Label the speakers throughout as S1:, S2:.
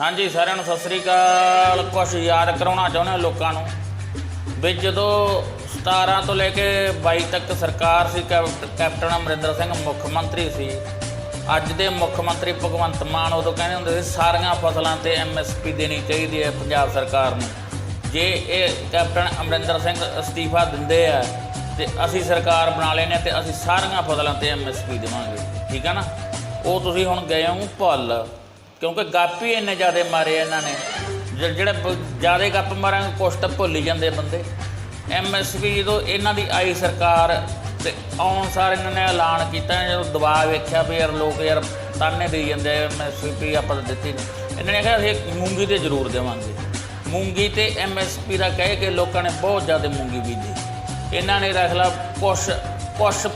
S1: ਹਾਂਜੀ, ਸਾਰਿਆਂ ਨੂੰ ਸਤਿ ਸ੍ਰੀ ਅਕਾਲ। ਕੁਛ ਯਾਦ ਕਰਾਉਣਾ ਚਾਹੁੰਦੇ ਲੋਕਾਂ ਨੂੰ? ਵੀ ਜਦੋਂ 17 ਤੋਂ ਲੈ ਕੇ 22 ਤੱਕ ਸਰਕਾਰ ਸੀ ਕੈਪ- ਕੈਪਟਨ ਅਮਰਿੰਦਰ ਸਿੰਘ ਮੁੱਖ ਮੰਤਰੀ ਸੀ, ਅੱਜ ਦੇ ਮੁੱਖ ਮੰਤਰੀ ਭਗਵੰਤ ਮਾਨ ਉਦੋਂ ਕਹਿੰਦੇ ਹੁੰਦੇ ਸੀ, ਸਾਰੀਆਂ ਫਸਲਾਂ ਤੇ ਐਮਐਸਪੀ ਦੇਣੀ ਚਾਹੀਦੀ ਹੈ ਪੰਜਾਬ ਸਰਕਾਰ ਨੂੰ। ਜੇ ਇਹ ਕੈਪਟਨ ਅਮਰਿੰਦਰ ਸਿੰਘ ਅਸਤੀਫਾ ਦਿੰਦੇ ਆ, ਤੇ ਅਸੀਂ ਸਰਕਾਰ ਬਣਾ ਲੈਨੇ ਆ ਤੇ ਅਸੀਂ ਸਾਰੀਆਂ ਫਸਲਾਂ ਤੇ ਐਮਐਸਪੀ ਦੇਵਾਂਗੇ। ਠੀਕ ਆ ਨਾ? ਉਹ ਤੁਸੀਂ ਹੁਣ ਗਏ ਹੋ ਭੁੱਲ। ਕਿਉਂਕਿ ਗੱਪ ਹੀ ਇੰਨੇ ਜ਼ਿਆਦੇ ਮਾਰੇ ਇਹਨਾਂ ਨੇ। ਜਿ- ਜਿਹੜੇ ਜਿਆਦੇ ਗੱਪ ਮਾਰਾਂਗੇ, ਕੁਛ ਤਾਂ ਭੁੱਲ ਹੀ ਜਾਂਦੇ ਬੰਦੇ। ਐਮਐਸਪੀ ਜਦੋਂ ਇਹਨਾਂ ਦੀ ਆਈ ਸਰਕਾਰ ਤੇ ਆਉਣ ਸਾਰ ਇਹਨਾਂ ਨੇ ਐਲਾਨ ਕੀਤਾ ਜਦੋਂ ਦਬਾਅ ਵੇਖਿਆ ਵੀ ਯਾਰ ਲੋਕ ਯਾਰ ਤਾਨੇ ਦੇ ਜਾਂਦੇ ਐਮਐਸਪੀ ਆਪਾਂ ਦਿੱਤੀ ਨਹੀਂ ਇਹਨਾਂ ਨੇ ਕਿਹਾ ਅਸੀਂ ਮੂੰਗੀ ਤੇ ਜ਼ਰੂਰ ਦੇਵਾਂਗੇ। ਮੂੰਗੀ ਤੇ ਐਮਐਸਪੀ ਦਾ ਕਹਿ ਕੇ ਲੋਕਾਂ ਨੇ ਬਹੁਤ ਜ਼ਿਆਦਾ ਮੂੰਗੀ ਬੀਜੀ। ਇਹਨਾਂ ਨੇ ਰੱਖ ਲਾ ਕੁਛ ਕੁਛ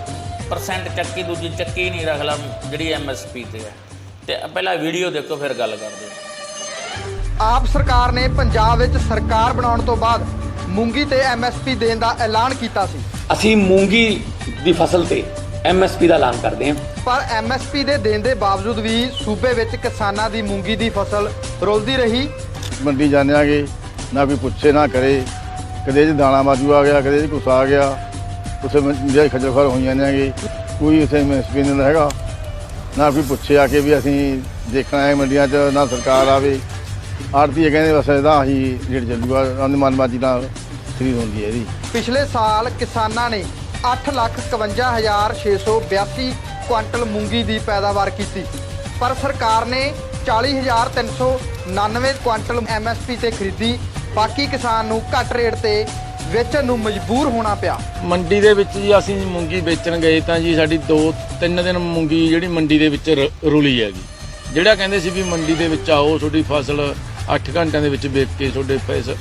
S1: ਪਰਸੈਂਟ ਚੱਕੀ, ਦੂਜੀ ਚੱਕੀ ਨਹੀਂ ਰੱਖ ਲਾ, ਜਿਹੜੀ ਐਮਐਸਪੀ ਤੇ ਹੈ ਤੇ ਪਹਿਲਾਂ ਵੀਡੀਓ ਦੇਖੋ ਫਿਰ ਗੱਲ ਕਰਦੇ ਹਾਂ।
S2: ਆਪ ਸਰਕਾਰ ਨੇ ਪੰਜਾਬ ਵਿੱਚ ਸਰਕਾਰ ਬਣਾਉਣ ਤੋਂ ਬਾਅਦ ਮੂੰਗੀ ਤੇ ਐਮਐਸਪੀ ਦੇਣ ਦਾ ਐਲਾਨ ਕੀਤਾ ਸੀ।
S3: ਅਸੀਂ ਮੂੰਗੀ ਦੀ ਫਸਲ ਤੇ ਐਮਐਸਪੀ ਦਾ ਐਲਾਨ ਕਰਦੇ ਹਾਂ।
S2: ਪਰ ਐਮਐਸਪੀ ਦੇ ਦੇਣ ਦੇ ਬਾਵਜੂਦ ਵੀ ਸੂਬੇ ਵਿੱਚ ਕਿਸਾਨਾਂ ਦੀ ਮੂੰਗੀ ਦੀ ਫਸਲ ਰੁਲਦੀ ਰਹੀ।
S4: ਮੰਡੀ ਜਾਂਦੇ ਆਗੇ ਨਾ ਕੋਈ ਪੁੱਛੇ ਨਾ ਕਰੇ। ਕਦੇ ਜੀ ਦਾਣਾ ਬਾਜੂ ਆ ਗਿਆ ਕਦੇ ਜੀ ਕੁਛ ਆ ਗਿਆ। ਉਸੇ ਜਿਹੜੇ ਖੱਜਲ ਖਰ ਹੋਈ ਜਾਂਦੇ ਆਗੇ। ਕੋਈ ਉਸੇ ਐਮਐਸਪੀ ਨਹੀਂ ਹੈਗਾ। ਨਾ ਕੋਈ ਪੁੱਛੇ ਆ ਕੇ ਵੀ ਅਸੀਂ ਦੇਖਣਾ ਹੈ ਮੰਡੀਆਂ 'ਚ, ਨਾ ਸਰਕਾਰ ਆਵੇ। ਆੜਤੀ ਕਹਿੰਦੇ ਬਸ ਇਹਦਾ ਹੀ ਰੇਟ ਚੱਲੂਗਾ ਉਹਨਾਂ ਮਨਮਾਜੀ ਨਾਲ ਖਰੀਦ ਹੁੰਦੀ ਹੈ ਇਹਦੀ।
S2: ਪਿਛਲੇ ਸਾਲ ਕਿਸਾਨਾਂ ਨੇ 851682 ਕੁਆਂਟਲ ਮੂੰਗੀ ਦੀ ਪੈਦਾਵਾਰ ਕੀਤੀ। ਪਰ ਸਰਕਾਰ ਨੇ 40399 ਕੁਆਂਟਲ ਐਮਐਸਪੀ ਤੇ ਖਰੀਦੀ। ਬਾਕੀ ਕਿਸਾਨ ਨੂੰ ਘੱਟ ਰੇਟ ਤੇ ਵੇਚਣ ਨੂੰ ਮਜਬੂਰ ਹੋਣਾ ਪਿਆ।
S5: ਮੰਡੀ ਦੇ ਵਿੱਚ ਜੀ ਅਸੀਂ ਮੂੰਗੀ ਵੇਚਣ ਗਏ ਤਾਂ ਜੀ ਸਾਡੀ 2-3 ਦਿਨ ਮੂੰਗੀ ਜਿਹੜੀ ਮੰਡੀ ਦੇ ਵਿੱਚ ਰੁਲੀ ਹੈਗੀ ਜਿਹੜਾ ਕਹਿੰਦੇ ਸੀ ਵੀ ਮੰਡੀ ਦੇ ਵਿੱਚ ਆਓ ਤੁਹਾਡੀ ਫਸਲ 8 ਘੰਟਿਆਂ ਦੇ ਵਿੱਚ ਵੇਚ ਕੇ ਤੁਹਾਡੇ ਪੈਸੇ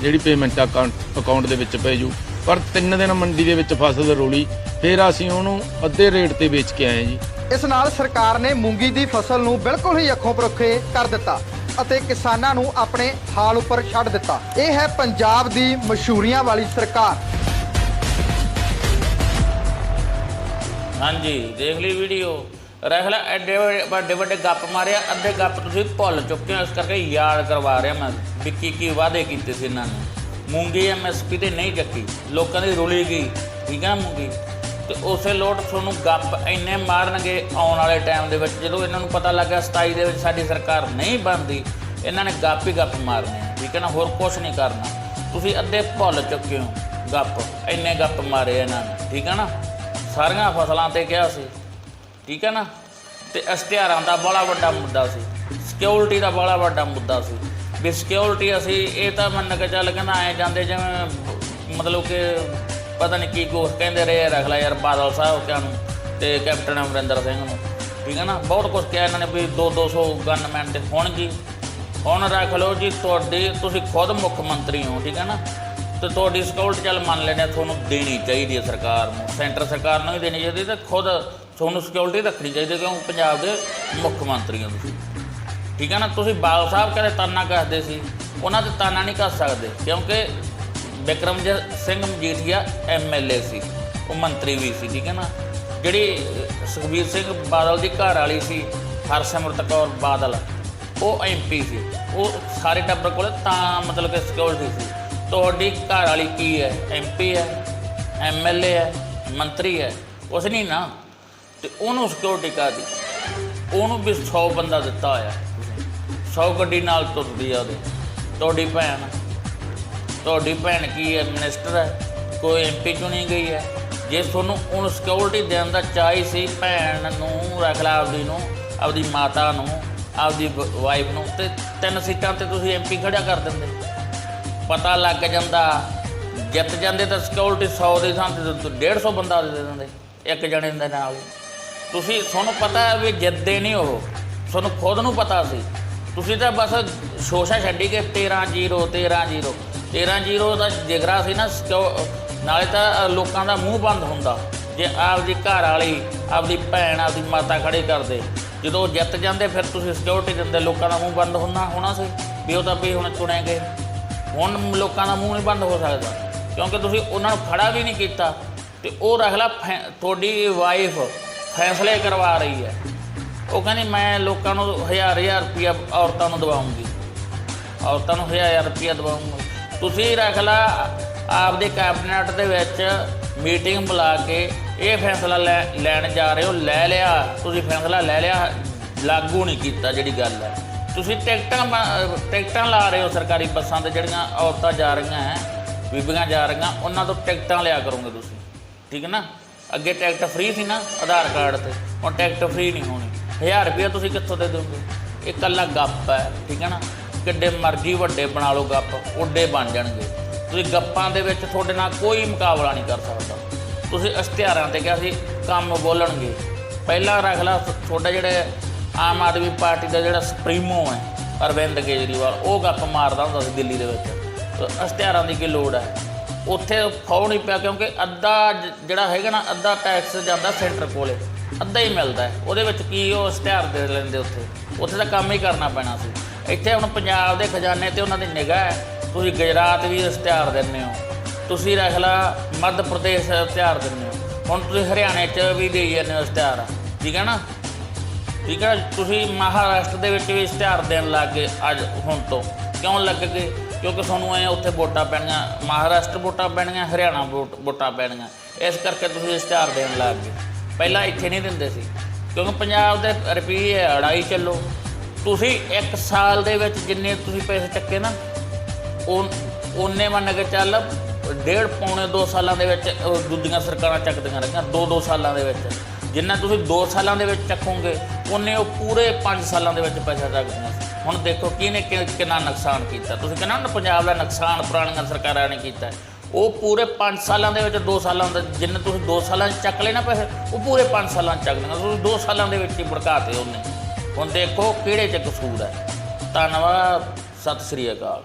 S5: ਜਿਹੜੀ ਪੇਮੈਂਟ ਅਕਾਊਂਟ ਦੇ ਵਿੱਚ ਪੈ ਜੂ। ਪਰ 3 ਦਿਨ ਮੰਡੀ ਦੇ ਵਿੱਚ ਫਸਲ ਰੁਲੀ ਫਿਰ ਅਸੀਂ ਉਹਨੂੰ ਅੱਧੇ ਰੇਟ ਤੇ ਵੇਚ ਕੇ ਆਏ ਜੀ।
S2: ਇਸ ਨਾਲ ਸਰਕਾਰ ਨੇ ਮੂੰਗੀ ਦੀ ਫਸਲ ਨੂੰ ਬਿਲਕੁਲ ਹੀ ਅੱਖੋਂ ਪਰੋਖੇ ਕਰ ਦਿੱਤਾ। ਅਤੇ ਕਿਸਾਨਾਂ ਨੂੰ ਆਪਣੇ ਹਾਲ ਉੱਪਰ ਛੱਡ ਦਿੱਤਾ। ਇਹ ਹੈ ਪੰਜਾਬ ਦੀ ਮਸ਼ਹੂਰੀਆਂ ਵਾਲੀ ਸਰਕਾਰ।
S1: ਹਾਂਜੀ, ਦੇਖ ਲਈ ਵੀਡੀਓ। ਰੱਖ ਲੈ ਐਡੇ ਵੱਡੇ- ਵੱਡੇ ਵੱਡੇ ਗੱਪ ਮਾਰਿਆ, ਅੱਧੇ ਗੱਪ ਤੁਸੀਂ ਭੁੱਲ ਚੁੱਕੇ ਹੋ, ਇਸ ਕਰਕੇ ਯਾਦ ਕਰਵਾ ਰਿਹਾ ਮੈਂ ਵੀ ਕੀ ਕੀ ਵਾਅਦੇ ਕੀਤੇ ਸੀ ਇਹਨਾਂ ਨੇ। ਮੂੰਗੀ ਐਮਐਸਪੀ ਤੇ ਨਹੀਂ ਚੱਕੀ, ਲੋਕਾਂ ਦੀ ਰੁਲੀ ਗਈ। ਠੀਕ ਹੈ ਮੂੰਗੀ? ਤੇ ਉਸੇ ਲੋਟ ਤੁਹਾਨੂੰ ਗੱਪ ਇੰਨੇ ਮਾਰਨਗੇ ਆਉਣ ਵਾਲੇ ਟਾਈਮ ਦੇ ਵਿੱਚ, ਜਦੋਂ ਇਹਨਾਂ ਨੂੰ ਪਤਾ ਲੱਗਾ 27 ਦੇ ਵਿੱਚ ਸਾਡੀ ਸਰਕਾਰ ਨਹੀਂ ਬਣਦੀ, ਇਹਨਾਂ ਨੇ ਗੱਪ ਹੀ ਗੱਪ ਮਾਰਨੇ ਠੀਕ ਹੈ ਨਾ? ਹੋਰ ਕੁਝ ਨਹੀਂ ਕਰਨਾ। ਤੁਸੀਂ ਅੱਧੇ ਭੁੱਲ ਚੁੱਕੇ ਹੋ ਗੱਪ, ਇੰਨੇ ਗੱਪ ਮਾਰੇ ਇਹਨਾਂ ਨੇ, ਠੀਕ ਹੈ ਨਾ? ਸਾਰੀਆਂ ਫਸਲਾਂ ਤੇ ਕਿਹਾ ਸੀ, ਠੀਕ ਹੈ ਨਾ? ਤੇ ਇਸ਼ਤਿਹਾਰਾਂ ਦਾ ਬੜਾ ਵੱਡਾ ਮੁੱਦਾ ਸੀ ਸਿਕਿਉਰਿਟੀ ਦਾ ਬੜਾ ਵੱਡਾ ਮੁੱਦਾ ਸੀ। ਵੀ ਸਿਕਿਉਰਿਟੀ ਅਸੀਂ, ਇਹ ਤਾਂ ਮੰਨ ਕੇ ਚੱਲ ਕਹਿੰਦਾ ਐ ਜਾਂਦੇ ਜਿਵੇਂ, ਮਤਲਬ ਕਿ ਪਤਾ ਨਹੀਂ ਕੀ ਕੁਛ ਕਹਿੰਦੇ ਰਹੇ ਰੱਖ ਲੈ ਯਾਰ ਬਾਦਲ ਸਾਹਿਬ ਕਿਆ ਨੂੰ ਤੇ ਕੈਪਟਨ ਅਮਰਿੰਦਰ ਸਿੰਘ ਨੂੰ। ਠੀਕ ਹੈ ਨਾ? ਬਹੁਤ ਕੁਝ ਕਿਹਾ ਇਹਨਾਂ ਨੇ ਵੀ 2 200 ਗਨਮੈਨ ਤੇ ਹੋਣਗੇ। ਹੁਣ ਰੱਖ ਲਓ ਜੀ ਤੁਹਾਡੀ, ਤੁਸੀਂ ਖੁਦ ਮੁੱਖ ਮੰਤਰੀ ਹੋ, ਠੀਕ ਹੈ ਨਾ? ਤੇ ਤੁਹਾਡੀ ਸਿਕਿਉਰਿਟੀ ਚੱਲ ਮੰਨ ਲੈਣੇ ਤੁਹਾਨੂੰ ਦੇਣੀ ਚਾਹੀਦੀ ਹੈ ਸਰਕਾਰ ਨੂੰ। ਸੈਂਟਰ ਸਰਕਾਰ ਨੂੰ ਹੀ ਦੇਣੀ ਚਾਹੀਦੀ ਤੇ ਖੁਦ ਤੁਹਾਨੂੰ ਸਿਕਿਉਰਿਟੀ ਰੱਖਣੀ ਚਾਹੀਦੀ ਕਿਉਂ? ਪੰਜਾਬ ਦੇ ਮੁੱਖ ਮੰਤਰੀ ਹੋ ਤੁਸੀਂ ਠੀਕ ਹੈ ਨਾ? ਤੁਸੀਂ ਬਾਲ ਸਾਹਿਬ ਕਦੇ ਤਾਨਾ ਕੱਸਦੇ ਸੀ। ਉਹਨਾਂ ਤੇ ਤਾਨਾ ਨਹੀਂ ਕੱਸ ਸਕਦੇ। ਕਿਉਂਕਿ ਬਿਕਰਮਜੀਤ ਸਿੰਘ ਮਜੀਠੀਆ ਐਮਐਲਏ ਸੀ, ਉਹ ਮੰਤਰੀ ਵੀ ਸੀ, ਠੀਕ ਹੈ ਨਾ? ਜਿਹੜੀ ਸੁਖਬੀਰ ਸਿੰਘ ਬਾਦਲ ਦੀ ਘਰ ਵਾਲੀ ਸੀ, ਹਰਸਿਮਰਤ ਕੌਰ ਬਾਦਲ, ਉਹ ਐਮਪੀ ਸੀ। ਉਹ ਸਾਰੇ ਟੱਬਰ ਕੋਲ ਤਾਂ ਮਤਲਬ ਕਿ ਸਿਕਿਉਰਿਟੀ ਸੀ। ਤੁਹਾਡੀ ਘਰ ਵਾਲੀ ਕੀ ਹੈ? ਐਮਪੀ ਹੈ ਐਮਐਲਏ ਹੈ, ਮੰਤਰੀ ਹੈ ਉਸ ਨਹੀਂ ਨਾ। ਤੇ ਉਹਨੂੰ ਸਿਕਿਉਰਿਟੀ ਕਾਦੀ ਉਹਨੂੰ ਵੀ 100 ਬੰਦਾ ਦਿੱਤਾ ਹੋਇਆ। 100 ਗੱਡੀ ਨਾਲ ਤੁਰਦੀ ਆ ਉਹਦੇ। ਤੁਹਾਡੀ ਭੈਣ ਤੁਹਾਡੀ ਭੈਣ ਕੀ ਹੈ ਮਿਨਿਸਟਰ ਹੈ? ਕੋਈ ਐਮਪੀ ਚੁਣੀ ਗਈ ਹੈ। ਜੇ ਤੁਹਾਨੂੰ ਉਹਨੂੰ ਸਿਕਿਉਰਿਟੀ ਦੇਣ ਦਾ ਚਾਹੀ ਸੀ ਭੈਣ ਨੂੰ ਰੱਖ ਲਾ ਆਪਦੀ ਨੂੰ, ਆਪਦੀ ਮਾਤਾ ਨੂੰ, ਆਪਦੀ ਵਾਈਫ ਨੂੰ, ਤੇ ਤਿੰਨ ਸੀਟਾਂ ਤੇ ਤੁਸੀਂ ਐਮਪੀ ਖੜਿਆ ਕਰ ਦਿੰਦੇ। ਪਤਾ ਲੱਗ ਜਾਂਦਾ, ਜਿੱਤ ਜਾਂਦੇ ਤਾਂ ਸਿਕਿਉਰਿਟੀ 100 ਦੀ ਥਾਂ ਤੇ 150 ਬੰਦਾ ਦੇ ਦਿੰਦੇ, ਇੱਕ ਜਣੇ ਦੇ ਨਾਲ। ਤੁਸੀਂ, ਤੁਹਾਨੂੰ ਪਤਾ ਹੈ ਵੀ ਜਿੱਤਦੇ ਨਹੀਂ ਉਹ। ਤੁਹਾਨੂੰ ਖੁਦ ਨੂੰ ਪਤਾ ਸੀ। ਤੁਸੀਂ ਤਾਂ ਬਸ ਸ਼ੋਸ਼ਾ ਛੱਡੀ ਕੇ 13 0 13 0 13 0 ਦਾ ਜਿਗਰਾ ਸੀ ਨਾ ਸਿਕਿਉ- ਨਾਲੇ ਤਾਂ ਲੋਕਾਂ ਦਾ ਮੂੰਹ ਬੰਦ ਹੁੰਦਾ। ਜੇ ਆਪਦੀ ਘਰ ਵਾਲੀ, ਆਪਦੀ ਭੈਣ, ਆਪਦੀ ਮਾਤਾ ਖੜੇ ਕਰਦੇ, ਜਦੋਂ ਉਹ ਜਿੱਤ ਜਾਂਦੇ, ਫਿਰ ਤੁਸੀਂ ਸਿਕਿਉਰਿਟੀ ਦਿੰਦੇ ਲੋਕਾਂ ਦਾ ਮੂੰਹ ਬੰਦ ਹੁੰਦਾ, ਹੋਣਾ ਸੀ? ਵੀ ਉਹ ਤਾਂ ਵੀ ਹੁਣ ਚੁਣੇ ਗਏ। ਹੁਣ ਲੋਕਾਂ ਦਾ ਮੂੰਹ ਨਹੀਂ ਬੰਦ ਹੋ ਸਕਦਾ, ਕਿਉਂਕਿ ਤੁਸੀਂ ਉਹਨਾਂ ਨੂੰ ਖੜਾ ਵੀ ਨਹੀਂ ਕੀਤਾ। ਤੇ ਉਹ ਰੱਖ ਫੈ- ਤੁਹਾਡੀ ਵਾਈਫ ਫੈਸਲੇ ਕਰਵਾ ਰਹੀ ਹੈ। ਉਹ ਕਹਿੰਦੀ, ਮੈਂ ਲੋਕਾਂ ਨੂੰ ਹਜ਼ਾਰ ਹਜ਼ਾਰ ਰੁਪਇਆ ਔਰਤਾਂ ਨੂੰ ਦਵਾਉਂਗੀ। ਔਰਤਾਂ ਨੂੰ ਹਜ਼ਾਰ ਹਜ਼ਾਰ ਰੁਪਇਆ ਦਵਾਉਂਗਾ। ਤੁਸੀਂ ਰੱਖ ਲਾ ਆਪਦੇ ਕੈਬਨਿਟ ਦੇ ਵਿੱਚ ਮੀਟਿੰਗ ਬੁਲਾ ਕੇ ਇਹ ਫੈਸਲਾ ਲੈ ਲੈਣ ਜਾ ਰਹੇ ਹੋ, ਲੈ ਲਿਆ, ਤੁਸੀਂ ਫੈਸਲਾ ਲੈ ਲਿਆ, ਲਾਗੂ ਨਹੀਂ ਕੀਤਾ ਜਿਹੜੀ ਗੱਲ ਹੈ। ਤੁਸੀਂ ਟਿਕਟਾਂ ਬ- ਟਿਕਟਾਂ ਲਾ ਰਹੇ ਹੋ ਸਰਕਾਰੀ ਬੱਸਾਂ ਤੇ ਜਿਹੜੀਆਂ ਔਰਤਾਂ ਜਾ ਰਹੀਆਂ ਹੈ, ਬੀਬੀਆਂ ਜਾ ਰਹੀਆਂ, ਉਹਨਾਂ ਤੋਂ ਟਿਕਟਾਂ ਲਿਆ ਕਰੋਗੇ ਤੁਸੀਂ, ਠੀਕ ਹੈ ਨਾ? ਅੱਗੇ ਟਿਕਟ ਫ੍ਰੀ ਸੀ ਨਾ ਆਧਾਰ ਕਾਰਡ ਤੇ, ਹੁਣ ਟਿਕਟ ਫ੍ਰੀ ਨਹੀਂ ਹੋਣੀ। 1000 ਰੁਪਏ ਤੁਸੀਂ ਕਿੱਥੋਂ ਦੇ ਦੋਗੇ ਇਹ ਇਕੱਲਾ ਗੱਪ ਹੈ, ਠੀਕ ਹੈ ਨਾ? ਕਿੱਡੇ ਮਰਜ਼ੀ ਵੱਡੇ ਬਣਾ ਲਓ ਗੱਪ ਓਡੇ ਬਣ ਜਾਣਗੇ। ਤੁਸੀਂ ਗੱਪਾਂ ਦੇ ਵਿੱਚ ਤੁਹਾਡੇ ਨਾਲ ਕੋਈ ਮੁਕਾਬਲਾ ਨਹੀਂ ਕਰ ਸਕਦਾ। ਤੁਸੀਂ ਇਸ਼ਤਿਹਾਰਾਂ ਤੇ ਕਿਹਾ ਸੀ, ਕੰਮ ਬੋਲਣਗੇ। ਪਹਿਲਾਂ ਰੱਖ ਲਾ ਤੁਹਾਡਾ ਜਿਹੜੇ ਆਮ ਆਦਮੀ ਪਾਰਟੀ ਦਾ ਜਿਹੜਾ ਸੁਪਰੀਮੋ ਹੈ, ਅਰਵਿੰਦ ਕੇਜਰੀਵਾਲ, ਉਹ ਗੱਪ ਮਾਰਦਾ ਹੁੰਦਾ ਸੀ ਦਿੱਲੀ ਦੇ ਵਿੱਚ। ਤੇ ਇਸ਼ਤਿਹਾਰਾਂ ਦੀ ਕੀ ਲੋੜ ਹੈ? ਉੱਥੇ ਫੌ ਨਹੀਂ ਪਿਆ ਕਿਉਂਕਿ ਅੱਧਾ ਜਿਹੜਾ ਹੈਗਾ ਨਾ, ਅੱਧਾ ਟੈਕਸ ਜਾਂਦਾ ਸੈਂਟਰ ਕੋਲੇ। ਅੱਧਾ ਹੀ ਮਿਲਦਾ ਉਹਦੇ ਵਿੱਚ ਕੀ ਉਹ ਇਸ਼ਤਿਹਾਰ ਦੇ ਲੈਂਦੇ ਉੱਥੇ। ਉੱਥੇ ਤਾਂ ਕੰਮ ਹੀ ਕਰਨਾ ਪੈਣਾ ਸੀ। ਇੱਥੇ ਹੁਣ ਪੰਜਾਬ ਦੇ ਖਜ਼ਾਨੇ ਤੇ ਉਹਨਾਂ ਦੀ ਨਿਗਾਹ ਹੈ। ਤੁਸੀਂ ਗੁਜਰਾਤ ਵੀ ਇਸ਼ਤਿਹਾਰ ਦਿੰਦੇ ਹੋ। ਤੁਸੀਂ ਰੱਖ ਲਾ ਮੱਧ ਪ੍ਰਦੇਸ਼ ਇਸ਼ਤਿਹਾਰ ਦਿੰਦੇ ਹੋ। ਹੁਣ ਤੁਸੀਂ ਹਰਿਆਣੇ 'ਚ ਵੀ ਦੇਈ ਜਾਂਦੇ ਹੋ ਇਸ਼ਤਿਹਾਰ ਠੀਕ ਹੈ ਨਾ? ਠੀਕ ਹੈ? ਤੁਸੀਂ ਮਹਾਰਾਸ਼ਟਰ ਦੇ ਵਿੱਚ ਵੀ ਇਸ਼ਤਿਹਾਰ ਦੇਣ ਲੱਗ ਗਏ ਅੱਜ, ਹੁਣ ਤੋਂ। ਕਿਉਂ ਲੱਗ ਗਏ? ਕਿਉਂਕਿ ਤੁਹਾਨੂੰ ਐ ਉੱਥੇ ਵੋਟਾਂ ਪੈਣੀਆਂ। ਮਹਾਰਾਸ਼ਟਰ ਵੋਟਾਂ ਪੈਣੀਆਂ, ਹਰਿਆਣਾ ਵੋਟ- ਵੋਟਾਂ ਪੈਣੀਆਂ। ਇਸ ਕਰਕੇ ਤੁਸੀਂ ਇਸ਼ਤਿਹਾਰ ਦੇਣ ਲੱਗ ਗਏ। ਪਹਿਲਾਂ ਇੱਥੇ ਨਹੀਂ ਦਿੰਦੇ ਸੀ। ਕਿਉਂਕਿ ਪੰਜਾਬ ਦੇ ਰੁਪਈਏ ਅੜਾਈ ਚੱਲੋ ਤੁਸੀਂ ਇੱਕ ਸਾਲ ਦੇ ਵਿੱਚ ਜਿੰਨੇ ਤੁਸੀਂ ਪੈਸੇ ਚੱਕੇ ਨਾ ਉਹ ਉਹਨੇ ਮੰਨ ਕੇ ਚੱਲ ਡੇਢ ਪੌਣੇ 2 ਸਾਲਾਂ ਦੇ ਵਿੱਚ ਦੂਜੀਆਂ ਸਰਕਾਰਾਂ ਚੱਕਦੀਆਂ ਰਹੀਆਂ 2-2 ਸਾਲਾਂ ਦੇ ਵਿੱਚ। ਜਿੰਨਾ ਤੁਸੀਂ 2 ਸਾਲਾਂ ਦੇ ਵਿੱਚ ਚੱਕੋਗੇ ਉਹਨੇ ਉਹ ਪੂਰੇ 5 ਸਾਲਾਂ ਦੇ ਵਿੱਚ ਪੈਸਾ ਚੱਕਦੀਆਂ ਹੁਣ ਦੇਖੋ ਕਿਹਨੇ ਕਿ- ਕਿੰਨਾ ਨੁਕਸਾਨ ਕੀਤਾ। ਤੁਸੀਂ ਕਹਿੰਦੇ ਹੋ ਨਾ ਪੰਜਾਬ ਦਾ ਨੁਕਸਾਨ ਪੁਰਾਣੀਆਂ ਸਰਕਾਰਾਂ ਨੇ ਕੀਤਾ। ਉਹ ਪੂਰੇ 5 ਸਾਲਾਂ ਦੇ ਵਿੱਚ 2 ਸਾਲਾਂ ਦਾ, ਜਿੰਨੇ ਤੁਸੀਂ 2 ਸਾਲਾਂ 'ਚ ਚੱਕ ਲਏ ਨਾ ਪੈਸੇ, ਉਹ ਪੂਰੇ 5 ਸਾਲਾਂ 'ਚ ਚੱਕ ਦੇਣਾ ਤੁਸੀਂ 2 ਸਾਲਾਂ ਦੇ ਵਿੱਚ ਹੀ ਭੜਕਾਤੇ ਉਹਨੇ। ਹੁਣ ਦੇਖੋ ਕਿਹੜੇ 'ਚ ਕਸੂਰ ਹੈ। ਧੰਨਵਾਦ ਸਤਿ ਸ੍ਰੀ ਅਕਾਲ।